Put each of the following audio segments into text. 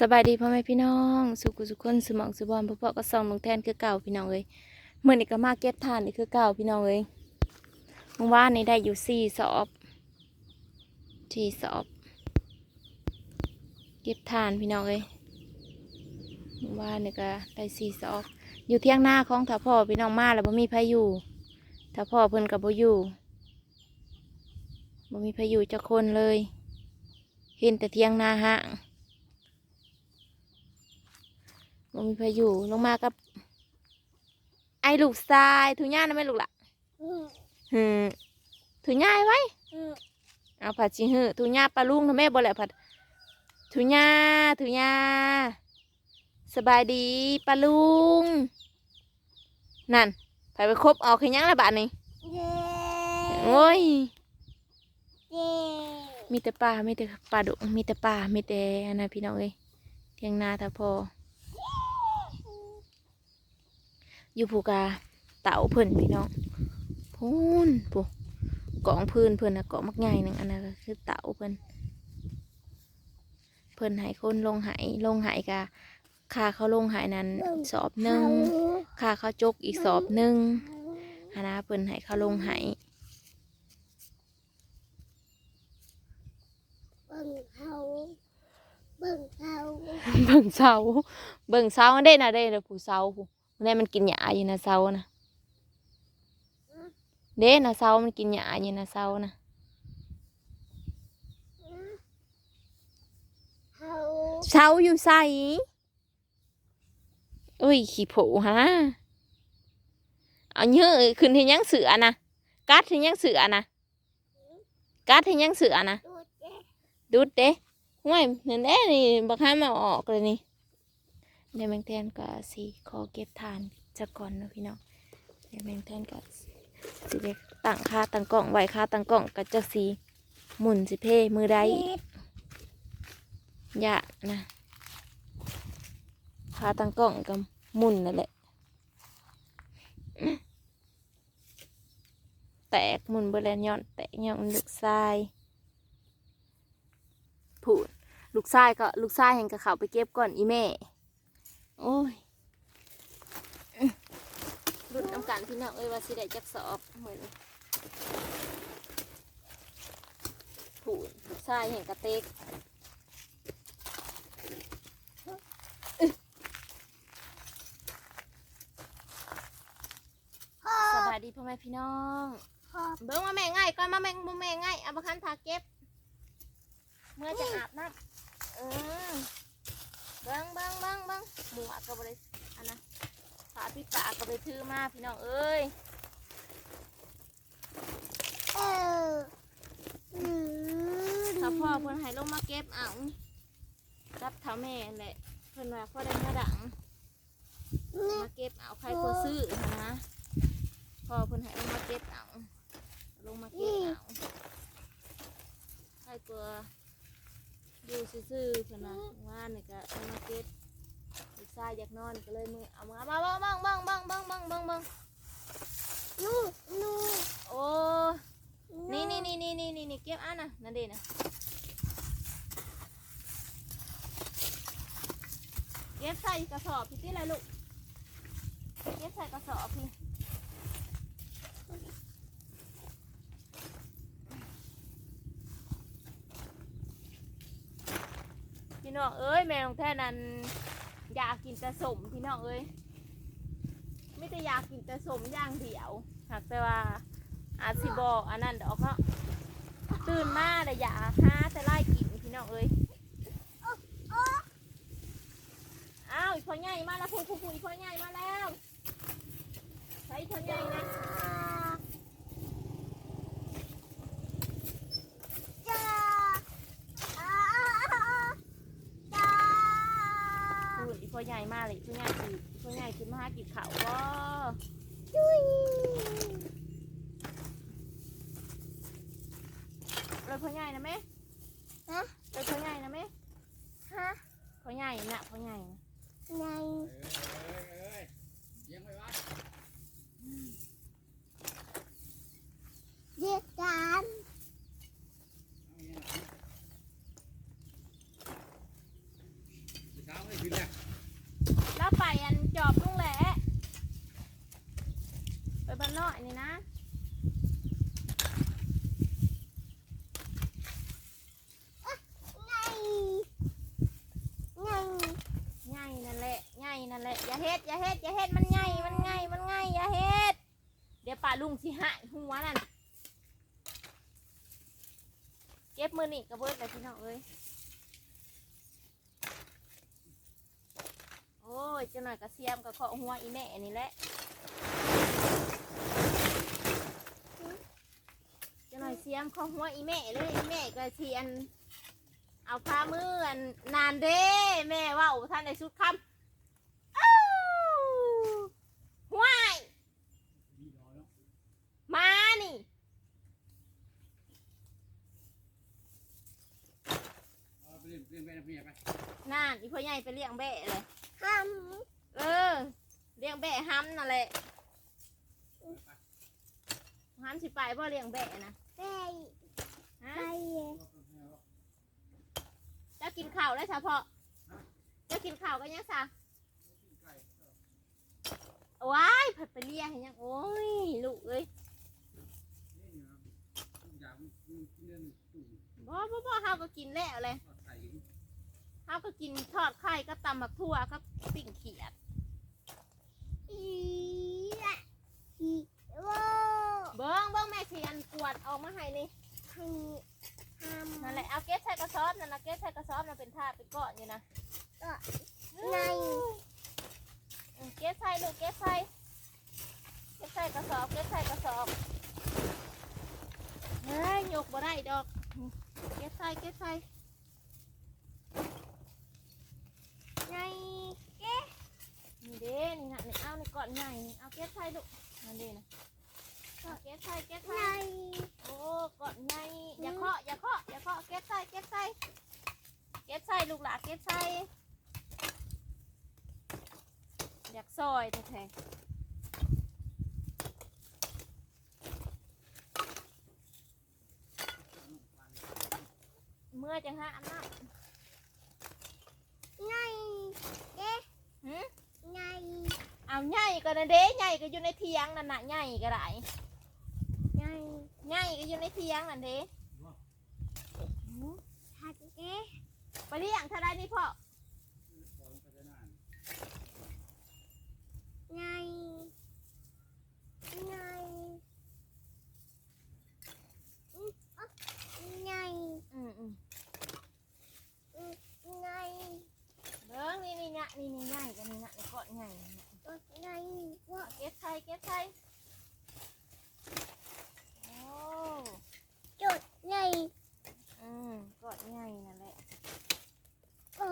สบายดีพ่อแม่พี่น้อง สุขุสุขคนสมองสุบอลพ่อพ่อก็ส่องลงแทนคือเก่าพี่น้องเลยเมื่อนี้ก็มาเก็บทานนี่คือเก่าพี่น้องเลยเมื่อวานนี้ได้อยู่สี่สอบสี่สอบ เก็บทานพี่น้องเลยเมื่อวานนี่ก็ได้สี่สอบ อยู่เที่ยงหน้าของถ้าพ่อพี่น้องมาแล้วบ่มีพายุถ้าพ่อเพิ่นกับบ่อยู่บ่มีพายุจะคนเลย เห็นแต่เที่ยงหน้าห่าง บ่มีพายุลงมากับ ไอ้ลูกทรายทุญ่านะแม่ลูกละหืมทุญ่ายไว้เอาผัดชิหือทุญ่าปลาลุงนะแม่บ่แหละผัดทุญ่าทุญ่าสบายดีปลาลุง นั่นไปไปครบเอาขยังละบาทนี่โอ้ยมีแต่ปลามีแต่ปลาดุกมีแต่ปลามีแต่อันนั้นพี่น้องเอ้ยเทียงนาถ้าพอ อยู่ผูกาเต่าเพิ่นพี่น้องพูนผูกองพื้นเพิ่นนะเกาะมักใหญ่หนึ่งอันนั้นก็คือเต่าเพิ่นเพิ่นใหายคนลงใหายลงใหายกะค่าเขาลงใหายนั้นสอบหนึ่งค่าเขาจกอีกสอบหนึ่งอันนะเพิ่นใหายเขาลงใหายเบิ่งเขาเบิ่งเขาเบิ่งเสาเบิ่งเสาอันเด้นะเด้นะผู้เสาผู้ อันนี้มันกินหญ้าอยู่นะเสานะเด้นะเสามันกินหญ้าอยู่นะเสานะเขาเสาอยู่ใส่อุ้ยขี้โผฮะเอาเยอะขึ้นที่ยังเสือนะกัดที่ยังเสือนะกัดที่ยังเสือนะดูเจ๊ดูดเด้ห่วยนั่นแน่นี่บักห้ามมาออกเลยนี่ เดี๋ยวแมงแทนก็สีขอเก็บทานจะก่อนนะพี่น้องเดี๋ยวแมงแทนก็สิเด็กตั้งค่าตั้งกล่องไว้ค่าตั้งกล่องก็จะสีหมุนสิเพมือใดอย่านะค่าตั้งกล่องกับหมุนนั่นแหละแตกหมุนเบลนย้อนแตกย้อนลูกทรายพูดลูกชายก็ลูกชายแห่งกับเขาไปเก็บก่อนอีแม่ โอ้ยรุ่นน้ำกันพี่น้องเอ้ยว่าสิได้จักสอบเหมือนพูดลูกชายแห่งกระเตกสบายดีพ่อแม่พี่น้อง เบิ้งมาแม่ง่ายก่อนมาแม่งมาแม่ง่ายเอาบัคันทาเก็บ เมื่อจะอาบน้ำเออ เบิ้งเบิ้งเบิ้งเบิ้งหมูอัดกับบริอันนะฝาปิดปากกับบริถือมาพี่น้องเอ้ยเอออืมถ้าพ่อเพิ่นให้ลงมาเก็บเอารับเท้าแม่แหละเพิ่นว่าพ่อได้เมื่อดังมาเก็บเอาใครก็ซื้อนะพ่อเพิ่นให้ลงมาเก็บเอาลงมาเก็บเอาใครตัว อยู่ซื่อๆเพิ่นว่าว่านี่ก็ลงมาเก็บลูกชายอยากนอนก็เลยมือเอามามาบังบังบังบังบังบังบังบังนูนูโอ้นี่นี่นี่นี่นี่นี่นี่เก็บอันน่ะนั่นเด้นะเก็บใส่กระสอบพี่ที่ไรลูกเก็บใส่กระสอบพี่ พี่น้องเอ้ยแมวของแท้นั้นอยากกินแต่สมพี่น้องเอ้ยไม่ได้อยากกินแต่สมอย่างเดียวหากแต่ว่าอาจสิบอกอันนั้นดอกเนาตื่นมาแต่อยากหาแต่ไล่กินพี่น้องเอ้ยอ้าวอีกพ่อใหญ่มาแล้วพูดพูดพูดอีกพ่อใหญ่มาแล้วใส่พ่อใหญ่นะ จ้าอ่าจ้า พูดอีกพ่อใหญ่มาเลยอีกพ่อใหญ่คืออีกพ่อใหญ่คือมาหากินข้าวบ่จุยเลยพ่อใหญ่นะแม่ฮะเลยพ่อใหญ่นะแม่ฮะพ่อใหญ่นะพ่อใหญ่นะไงเรียกกันนี่นะ ไงไง ใหญ่นั่นแหละใหญ่นั่นแหละอย่าเฮ็ดอย่าเฮ็ดอย่าเฮ็ดมันใหญ่มันใหญ่มันใหญ่อย่าเฮ็ดเดี๋ยวป้าลุงสิหายหัวนั่นเก็บ มือนี่กระเบิดเลยพี่น้องเอ้ยโอ้ยเจ้าหน่อยกระเสียมกระเคาะหัวอีแม่นี่แหละเจ้าหน่อยเสียมเคาะหัวอีแม่เลยอีแม่ก็เทียนเอาผ้ามืออันนานเด้แม่ว่าท่านในชุดคำอ้าวห่วยมานี่ เอาไปเล่นเล่นไปนะพี่ไปนานอีพ่อใหญ่ไปเลี้ยงแบะเลยทเออ เลี้ยงแบะห้ำนั่นแหละห้ำสิไปบ่เลี้ยงแบะนะำไปฮะไปจะกินข้าวได้เฉพาะจะกินข้าวกันยังซะว้ายผัดไปเลี้ยงให้ยังโอ้ยลูกเอ้ยอยากกินเรื่องตู้บ่บ่บ่เฮาก็กินแล้วเลย ทอดไข่เฮาก็กินทอดไข่ก็ตำบักทั่วก็ปิ้งเขียดอีละอีโวเบิ้งเบิ้งแม่เทียนกวดออกมาให้นี่ให้ทำนั่นแหละเอาเก็บใส่กระสอบนั่นนะเก็บใส่กระสอบนั่นเป็นท่าเป็นก้อนอยู่นะไงอืมเก็บใส่ลูกเก็บใส่เก็บใส่กระสอบเก็บใส่กระสอบเฮ้ยยกบ่ได้ดอกเก็บใส่เก็บใส่ ไง นี่เด้นี่นะนี่เอาในก้อนใหญ่นี่เอาเก็บใส่ลูกนั่นเด้นะเก็บใส่เก็บไงใส่โอ้กดไนอย่าเคาะอย่าเคาะอย่าเคาะเก็บใส่เก็บใส่เก็บใส่ลูกหลาเก็บใส่อยากซอยแท้ๆ เมื่อจังฮะอันนั้น ไงเอ๊ะ หืม ไง เอา ใหญ่ก็นะเด้ใหญ่ก็อยู่ในเทียงนั่นน่ะใหญ่ก็ได้ไงใหญ่ก็อยู่ในเทียงนั่นเด้หืมทัดเอ๊ะไปเลี้ยงเท่าไรนี่พ่อของไปนาน ไงไงอืมอ๊ะไง อืมอืม อืมไง เบิ้งนี่นี่เนี่ยนี่นี่ใหญ่กันนี่นะในก้อนใหญ่นี่นะ อ๊ะไงว่า เอาเก็บใส่เก็บใส่โอ้ จุดไง อืมก้อนใหญ่นั่นแหละ โอ้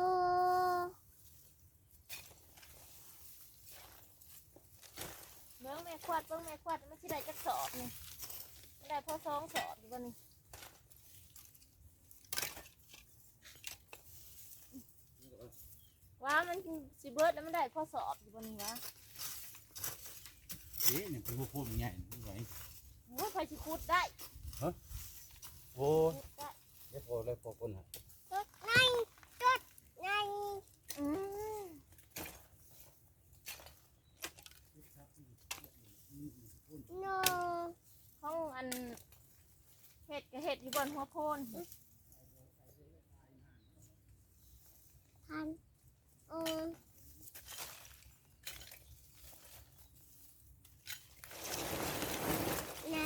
เบิ้งแม่ขวดเบิ้งแม่ขวดมันสิได้จักสอบนี่มันได้พอสองสอบอยู่บ่นี่ว่ามันสิเบิดแล้วมันได้พอสอบอยู่บนนี้วะเอ๊ะเนี่ยเป็นพวกพวกใหญ่ไม่ไหวโอ้ยใครสิคุดได้โอ้คุดได้ยพอเลยพอคนฮะ จุดไงจุดไง อืม โน ห้องอันเห็ด กับเห็ดอนหัวโพนพันโอไง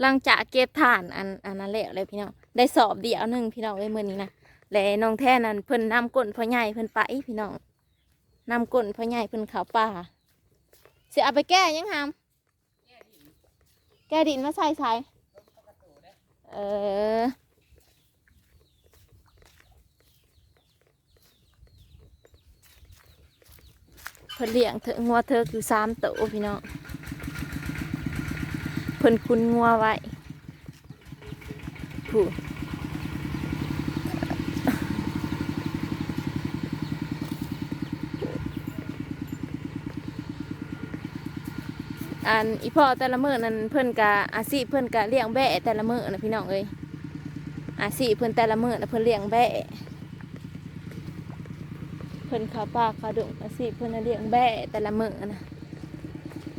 หลังจากเก็บถ่านอันอันนั้นแล้วเลยพี่น้องได้สอบเดียวหนึ่งพี่น้องเลยมือนี้นะและน้องแท่นั้นเพิ่นนำก้นพ่อใหญ่เพิ่นไปพี่น้องนำก้นพ่อใหญ่เพิ่นเขาป่า สียเอาไปแก้ยังหามแก้ดินมาใส่ใส่เออเพิ่นเลี้ยงเถอะงัวเถอคือสามตัวพี่น้องเพิ่นคุณงัวไว้ผู้ อันอีพ่อแต่ละมื้อนั้นเพิ่นกะอาชีพเพิ่นกะเลี้ยงแบะแต่ละมื้อนะพี่น้องเอ้ยอาชีพเพิ่นแต่ละมื้อนะเพิ่นเลี้ยงแบะเพิ่นพิ่นขาป่าเขาดงอาสิเพิ่นน่ะเลี้ยงแบะแต่ละมื้อนะ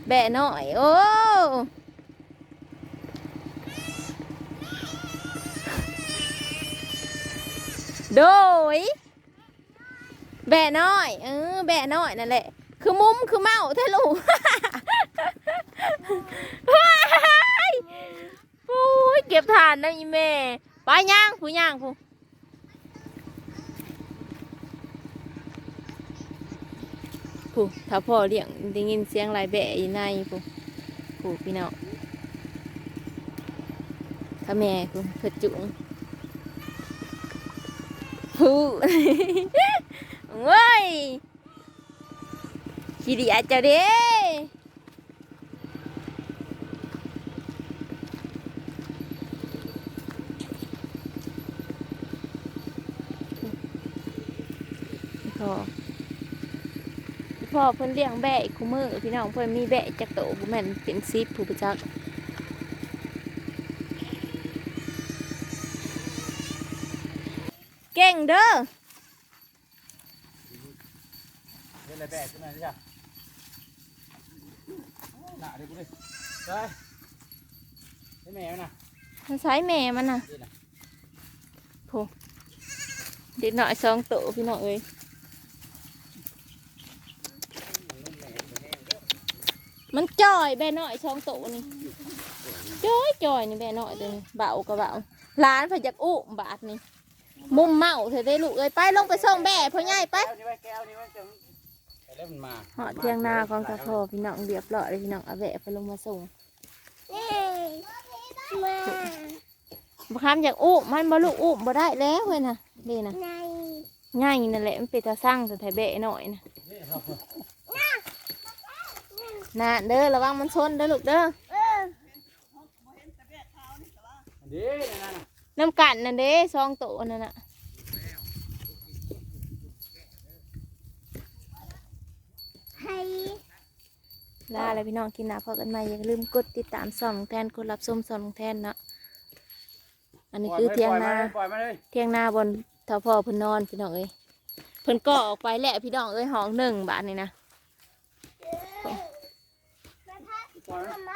แบะน้อยโอ้โดยแบะน้อยเออแบะน้อยนั่นแหละ คือมุมคือเมาเท่ลูกว้ายโอ้ยเก็บทานนะอีแม่ไปย่างผู้ย่างผู้ผู้ถ้าพ่อเลี้ยงได้ยินเสียงลายแบะอีในผู้ผู้พี่น้องถ้าแม่ผู้เพิ่นจุงผู้เว้ย ขี้ดีอาจจะเด้พ่อพ่อเพิ่นเลี้ยงแบะอีกคู่มือพี่น้องเพิ่นมีแบะจักโตบ่แม่นเป็นซิปผู้ประจักษ์เก่งเด้อเล่นอะไรแบะกขึ้นมาจ้ะห นาดิกูดิได้ได้แม่นะมันใช้แม่มันน่ะนี่นะโผเด็กหน่อยสองโตพี่น้องเอ้ยมันจ่อยแบะหน่อยสองโตนี่จ่อยจ่อยนี่แบะหน่อยตัวนี้เบาก็เบาร้านพยักอุ้มบาทนี่มุมเมาเธอได้ลูกเอ้ยไปลงไปส่งแบะพ่อใหญ่ไปแก้วนี่ไว้แก้วนี่ไว้จังไป แล้วมันมาหอดเทียงนาของตาพ่อพี่น้องเรียบร้อยเลยพี่น้องเอาแบะไปลงมาส่งนี่มาบ่คำอยากอุ้มมันบ่ลูกอุ้มบ่ได้แล้วเว้ยนะนี่นะในง่ายนั่นแหละมันเป็นตาสร้างแต่ไทยแบะหน่อยนะนี่ครับน่ะเด้อระวังมันชนเด้อลูกเด้อเอออันนี้นี่นะน้ำกันนั่นเด้ซองโตนั่นน่ะ ให้ ลาอะไรพี่น้องกินนะพอกันใหม่อย่าลืมกดติดตามส่องแทนกดรับชมส่องแทนเนาะอันนี้คือเทียงนาปล่อยมาเลยเทียงนาบนเท่าพ่อเพิ่นนอนพี่น้องเอ้ยเพิ่นก่อออกไปแหละพี่น้องเอ้ยห้องหนึ่งบาทนี่นะปล่อยมาทำไม